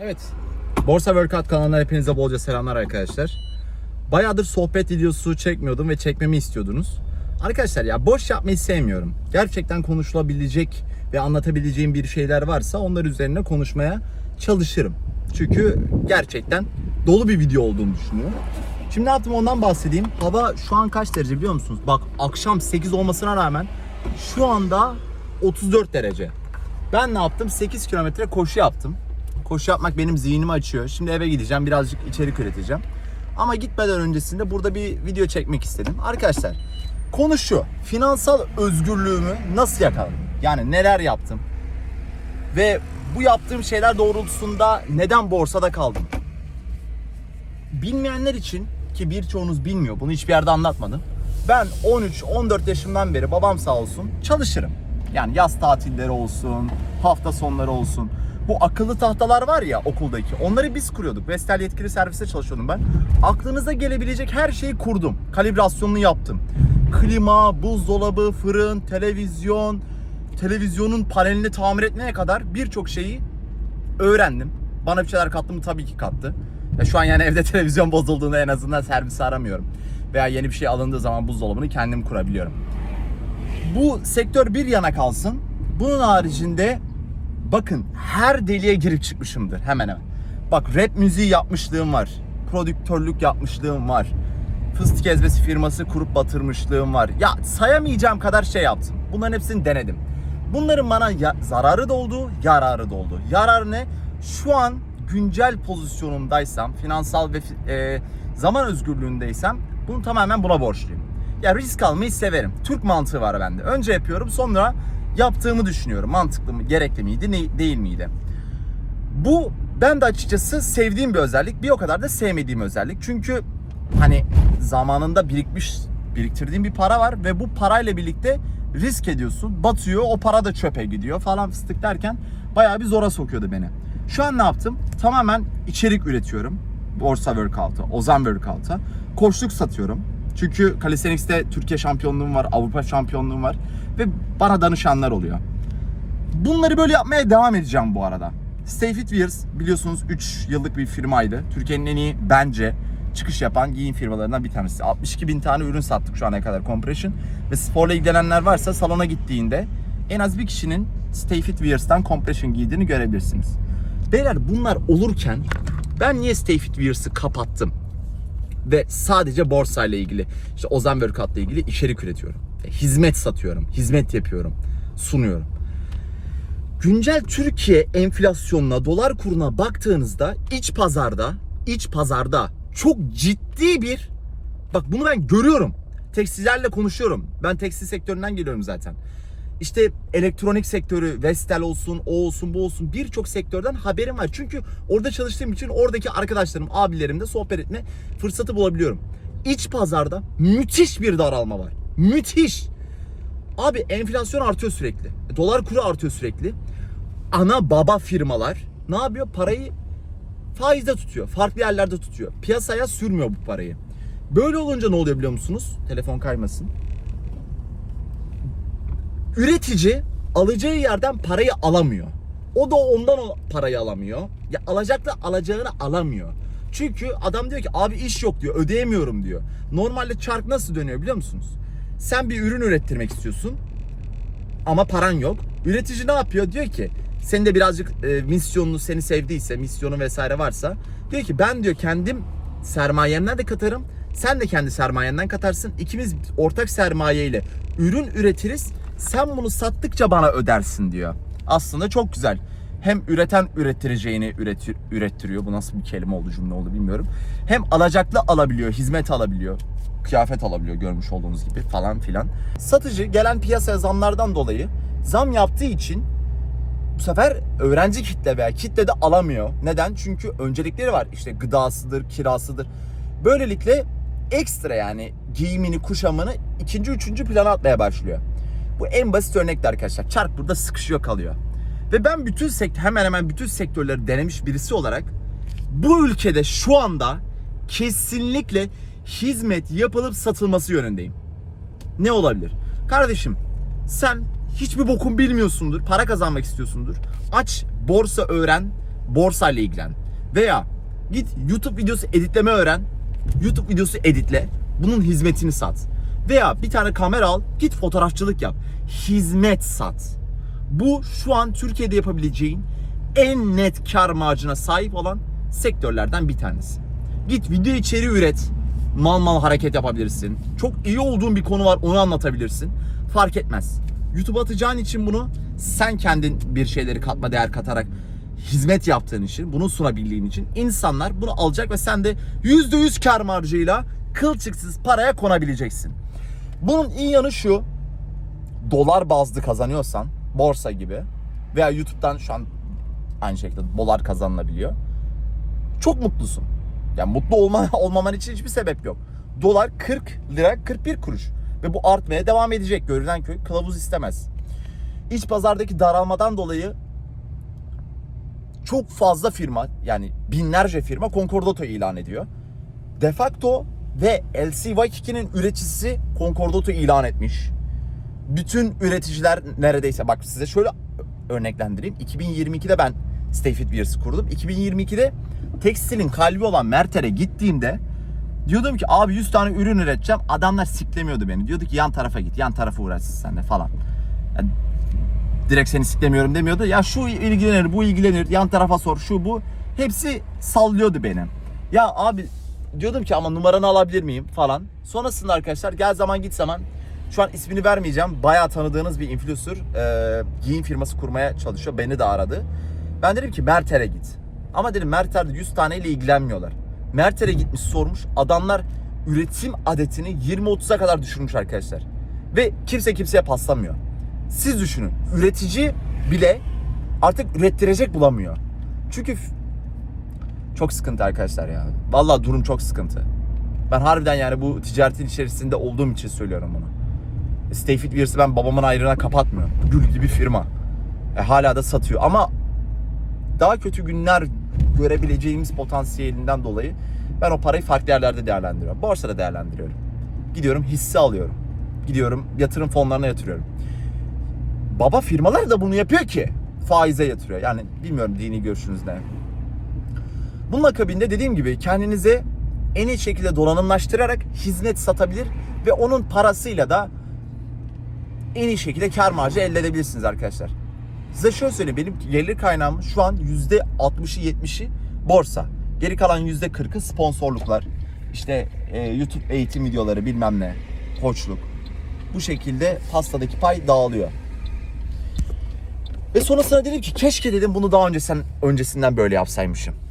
Evet. Borsa Workout kanalına hepinize bolca selamlar arkadaşlar. Bayağıdır sohbet videosu çekmiyordum ve çekmemi istiyordunuz. Arkadaşlar ya boş yapmayı sevmiyorum. Gerçekten konuşulabilecek ve anlatabileceğim bir şeyler varsa onlar üzerine konuşmaya çalışırım. Çünkü gerçekten dolu bir video olduğunu düşünüyorum. Şimdi ne yaptım ondan bahsedeyim. Hava şu an kaç derece biliyor musunuz? Bak akşam 8 olmasına rağmen şu anda 34 derece. Ben ne yaptım? 8 kilometre koşu yaptım. Koşu yapmak benim zihnimi açıyor. Şimdi eve gideceğim, birazcık içerik üreteceğim. Ama gitmeden öncesinde burada bir video çekmek istedim. Arkadaşlar, konu şu. Finansal özgürlüğümü nasıl yakaladım? Yani neler yaptım? Ve bu yaptığım şeyler doğrultusunda neden borsada kaldım? Bilmeyenler için ki birçoğunuz bilmiyor, bunu hiçbir yerde anlatmadım. Ben 13-14 yaşımdan beri babam sağ olsun çalışırım. Yani yaz tatilleri olsun, hafta sonları olsun. Bu akıllı tahtalar var ya okuldaki. Onları biz kuruyorduk. Vestel yetkili serviste çalışıyordum ben. Aklınıza gelebilecek her şeyi kurdum. Kalibrasyonunu yaptım. Klima, buzdolabı, fırın, televizyon, televizyonun panelini tamir etmeye kadar birçok şeyi öğrendim. Bana bir şeyler kattı mı tabii ki kattı. Ya şu an yani evde televizyon bozulduğunda en azından servisi aramıyorum. Veya yeni bir şey alındığı zaman buzdolabını kendim kurabiliyorum. Bu sektör bir yana kalsın. Bunun haricinde bakın her deliğe girip çıkmışımdır hemen hemen. Bak rap müziği yapmışlığım var. Prodüktörlük yapmışlığım var. Fıstık ezmesi firması kurup batırmışlığım var. Ya sayamayacağım kadar şey yaptım. Bunların hepsini denedim. Bunların bana ya- zararı da oldu, yararı da oldu. Yarar ne? Şu an güncel pozisyonumdaysam, finansal ve e, zaman özgürlüğündeysem bunu tamamen buna borçluyum. Ya risk almayı severim. Türk mantığı var bende. Önce yapıyorum, sonra yaptığımı düşünüyorum. Mantıklı mı, gerekli miydi, ne, değil miydi? Bu ben de açıkçası sevdiğim bir özellik. Bir o kadar da sevmediğim özellik. Çünkü hani zamanında birikmiş, biriktirdiğim bir para var ve bu parayla birlikte risk ediyorsun. Batıyor, o para da çöpe gidiyor falan fıstık derken bayağı bir zora sokuyordu beni. Şu an ne yaptım? Tamamen içerik üretiyorum. Borsa Workout'a, Ozan Workout'a. Koçluk satıyorum. Çünkü Calisthenics'te Türkiye şampiyonluğum var, Avrupa şampiyonluğum var ve bana danışanlar oluyor. Bunları böyle yapmaya devam edeceğim bu arada. Stay Fit Wears biliyorsunuz 3 yıllık bir firmaydı. Türkiye'nin en iyi bence çıkış yapan giyim firmalarından bir tanesi. 62 bin tane ürün sattık şu ana kadar compression. Ve sporla ilgilenenler varsa salona gittiğinde en az bir kişinin Stay Fit Wears'tan compression giydiğini görebilirsiniz. Beyler bunlar olurken ben niye Stay Fit Wears'ı kapattım? Ve sadece borsayla ilgili, işte Ozan Workout'la ilgili içerik üretiyorum. E, Hizmet satıyorum, hizmet yapıyorum, sunuyorum güncel Türkiye enflasyonuna, dolar kuruna baktığınızda iç pazarda, iç pazarda çok ciddi bir bak bunu ben görüyorum. Tekstillerle konuşuyorum. Ben tekstil sektöründen geliyorum zaten. İşte elektronik sektörü, Vestel olsun, o olsun, bu olsun birçok sektörden haberim var. Çünkü orada çalıştığım için oradaki arkadaşlarım, abilerimle sohbet etme fırsatı bulabiliyorum. İç pazarda müthiş bir daralma var. Müthiş. Abi enflasyon artıyor sürekli. Dolar kuru artıyor sürekli. Ana baba firmalar ne yapıyor? Parayı faizde tutuyor. Farklı yerlerde tutuyor. Piyasaya sürmüyor bu parayı. Böyle olunca ne oluyor biliyor musunuz? Telefon kaymasın. Üretici alacağı yerden parayı alamıyor. O da ondan o parayı alamıyor. Ya alacakla alacağını alamıyor. Çünkü adam diyor ki abi iş yok diyor. Ödeyemiyorum diyor. Normalde çark nasıl dönüyor biliyor musunuz? Sen bir ürün ürettirmek istiyorsun ama paran yok. Üretici ne yapıyor? Diyor ki senin de birazcık e, misyonunu seni sevdiyse, misyonu vesaire varsa diyor ki ben diyor kendim sermayemden de katarım. Sen de kendi sermayenden katarsın. İkimiz ortak sermayeyle ürün üretiriz. Sen bunu sattıkça bana ödersin diyor. Aslında çok güzel. Hem üreten ürettireceğini üretir, ürettiriyor. Bu nasıl bir kelime oldu cümle oldu bilmiyorum. Hem alacaklı alabiliyor, hizmet alabiliyor kıyafet alabiliyor görmüş olduğunuz gibi falan filan. Satıcı gelen piyasaya zamlardan dolayı zam yaptığı için bu sefer öğrenci kitle veya kitle de alamıyor. Neden? Çünkü öncelikleri var. İşte gıdasıdır, kirasıdır. Böylelikle ekstra yani giyimini, kuşamını ikinci, üçüncü plana atmaya başlıyor. Bu en basit örnekti arkadaşlar. Çark burada sıkışıyor kalıyor. Ve ben bütün sektör, hemen hemen bütün sektörleri denemiş birisi olarak bu ülkede şu anda kesinlikle hizmet yapılıp satılması yönündeyim. Ne olabilir? Kardeşim sen hiçbir bokun bilmiyorsundur. Para kazanmak istiyorsundur. Aç borsa öğren. borsayla ilgilen. Veya git YouTube videosu editleme öğren. YouTube videosu editle. Bunun hizmetini sat. Veya bir tane kamera al, git fotoğrafçılık yap. Hizmet sat. Bu şu an Türkiye'de yapabileceğin en net kar marjına sahip olan sektörlerden bir tanesi. Git video içeriği üret. Mal mal hareket yapabilirsin. Çok iyi olduğun bir konu var onu anlatabilirsin. Fark etmez. YouTube atacağın için bunu sen kendin bir şeyleri katma değer katarak hizmet yaptığın için, bunu sunabildiğin için insanlar bunu alacak ve sen de %100 kar marjıyla kılçıksız paraya konabileceksin. Bunun iyi yanı şu. Dolar bazlı kazanıyorsan borsa gibi veya YouTube'dan şu an aynı şekilde dolar kazanılabiliyor. Çok mutlusun. Yani mutlu olma, olmaman için hiçbir sebep yok. Dolar 40 lira 41 kuruş. Ve bu artmaya devam edecek. Görünen köy kılavuz istemez. İç pazardaki daralmadan dolayı çok fazla firma yani binlerce firma Concordato ilan ediyor. De facto ve LC2'nin üreticisi Concordato ilan etmiş. Bütün üreticiler neredeyse bak size şöyle örneklendireyim. 2022'de ben Stay Fit Beers'ı kurdum. 2022'de tekstilin kalbi olan Merter'e gittiğimde diyordum ki abi 100 tane ürün üreteceğim. Adamlar siklemiyordu beni. Diyordu ki yan tarafa git. Yan tarafa uğraşsın sen de falan. Yani direkt seni siklemiyorum demiyordu. Ya şu ilgilenir, bu ilgilenir, yan tarafa sor, şu bu. Hepsi sallıyordu beni. Ya abi diyordum ki ama numaranı alabilir miyim falan. Sonrasında arkadaşlar gel zaman git zaman şu an ismini vermeyeceğim. Bayağı tanıdığınız bir influencer e, giyim firması kurmaya çalışıyor. Beni de aradı. Ben dedim ki Merter'e git. Ama dedim Merter'de 100 taneyle ilgilenmiyorlar. Merter'e gitmiş sormuş. Adamlar üretim adetini 20-30'a kadar düşürmüş arkadaşlar. Ve kimse kimseye paslamıyor. Siz düşünün. Üretici bile artık ürettirecek bulamıyor. Çünkü çok sıkıntı arkadaşlar ya. Vallahi durum çok sıkıntı. Ben harbiden yani bu ticaretin içerisinde olduğum için söylüyorum bunu. Stay Fit Beers'ı ben babamın ayrına kapatmıyorum. Gül gibi firma. E, hala da satıyor ama daha kötü günler görebileceğimiz potansiyelinden dolayı ben o parayı farklı yerlerde değerlendiriyorum. Borsada değerlendiriyorum. Gidiyorum hisse alıyorum. Gidiyorum yatırım fonlarına yatırıyorum. Baba firmalar da bunu yapıyor ki faize yatırıyor. Yani bilmiyorum dini görüşünüz ne. Bunun akabinde dediğim gibi kendinize en iyi şekilde donanımlaştırarak hizmet satabilir ve onun parasıyla da en iyi şekilde kar marjı elde edebilirsiniz arkadaşlar. Size şöyle söyleyeyim benim gelir kaynağım şu an %60'ı 70'i borsa. Geri kalan %40'ı sponsorluklar. İşte e, YouTube eğitim videoları bilmem ne, koçluk. Bu şekilde pastadaki pay dağılıyor. Ve sonrasında dedim ki keşke dedim bunu daha önce sen öncesinden böyle yapsaymışım.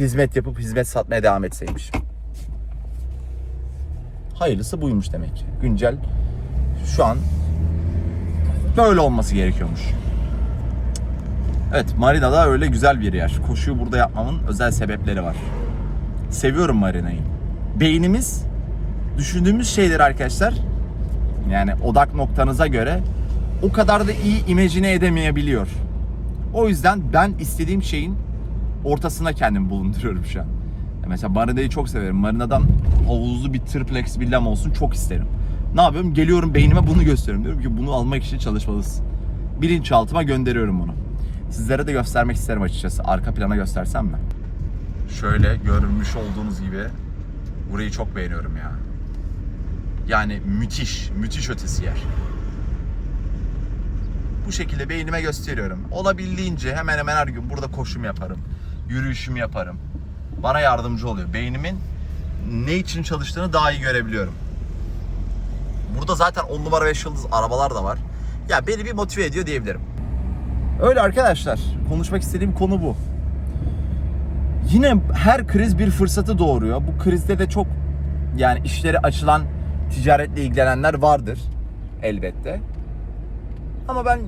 Hizmet yapıp hizmet satmaya devam etseymişim. Hayırlısı buymuş demek ki. Güncel şu an böyle olması gerekiyormuş. Evet Marina'da öyle güzel bir yer. Koşuyu burada yapmamın özel sebepleri var. Seviyorum Marina'yı. Beynimiz düşündüğümüz şeyleri arkadaşlar yani odak noktanıza göre o kadar da iyi imajine edemeyebiliyor. O yüzden ben istediğim şeyin ortasına kendimi bulunduruyorum şu an. Mesela Marina'yı çok severim. Marina'dan havuzlu bir triplex villam olsun çok isterim. Ne yapıyorum? Geliyorum beynime bunu gösteriyorum. Diyorum ki bunu almak için çalışmalısın. Bilinçaltıma gönderiyorum bunu. Sizlere de göstermek isterim açıkçası. Arka plana göstersem mi? Şöyle görmüş olduğunuz gibi burayı çok beğeniyorum ya. Yani müthiş, müthiş ötesi yer. Bu şekilde beynime gösteriyorum. Olabildiğince hemen hemen her gün burada koşum yaparım. Yürüyüşümü yaparım. Bana yardımcı oluyor. Beynimin ne için çalıştığını daha iyi görebiliyorum. Burada zaten 10 numara 5 yıldız arabalar da var. Ya beni bir motive ediyor diyebilirim. Öyle arkadaşlar. Konuşmak istediğim konu bu. Yine her kriz bir fırsatı doğuruyor. Bu krizde de çok yani işleri açılan ticaretle ilgilenenler vardır elbette. Ama ben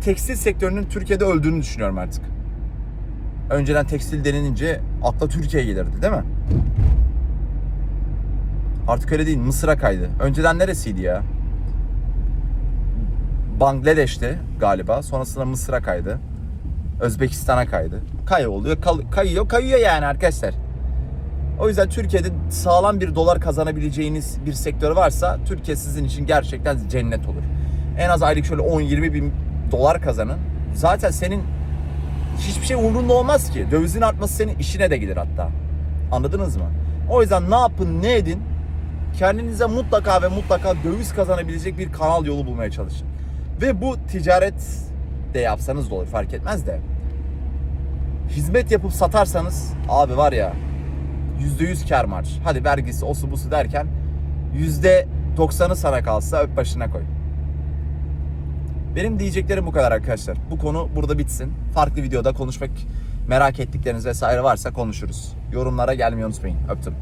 tekstil sektörünün Türkiye'de öldüğünü düşünüyorum artık. Önceden tekstil denilince akla Türkiye gelirdi değil mi? Artık öyle değil. Mısır'a kaydı. Önceden neresiydi ya? Bangladeş'te galiba. Sonrasında Mısır'a kaydı. Özbekistan'a kaydı. Kayboluyor, kal- kayıyor, kayıyor yani arkadaşlar. O yüzden Türkiye'de sağlam bir dolar kazanabileceğiniz bir sektör varsa Türkiye sizin için gerçekten cennet olur. En az aylık şöyle 10-20 bin dolar kazanın. Zaten senin hiçbir şey umrunda olmaz ki. Dövizin artması senin işine de gelir hatta. Anladınız mı? O yüzden ne yapın ne edin kendinize mutlaka ve mutlaka döviz kazanabilecek bir kanal yolu bulmaya çalışın. Ve bu ticaret de yapsanız da olur fark etmez de. Hizmet yapıp satarsanız abi var ya %100 kar marj. Hadi vergisi osu busu derken %90'ı sana kalsa öp başına koy. Benim diyeceklerim bu kadar arkadaşlar. Bu konu burada bitsin. Farklı videoda konuşmak merak ettikleriniz vesaire varsa konuşuruz. Yorumlara gelmeyi unutmayın. Öptüm.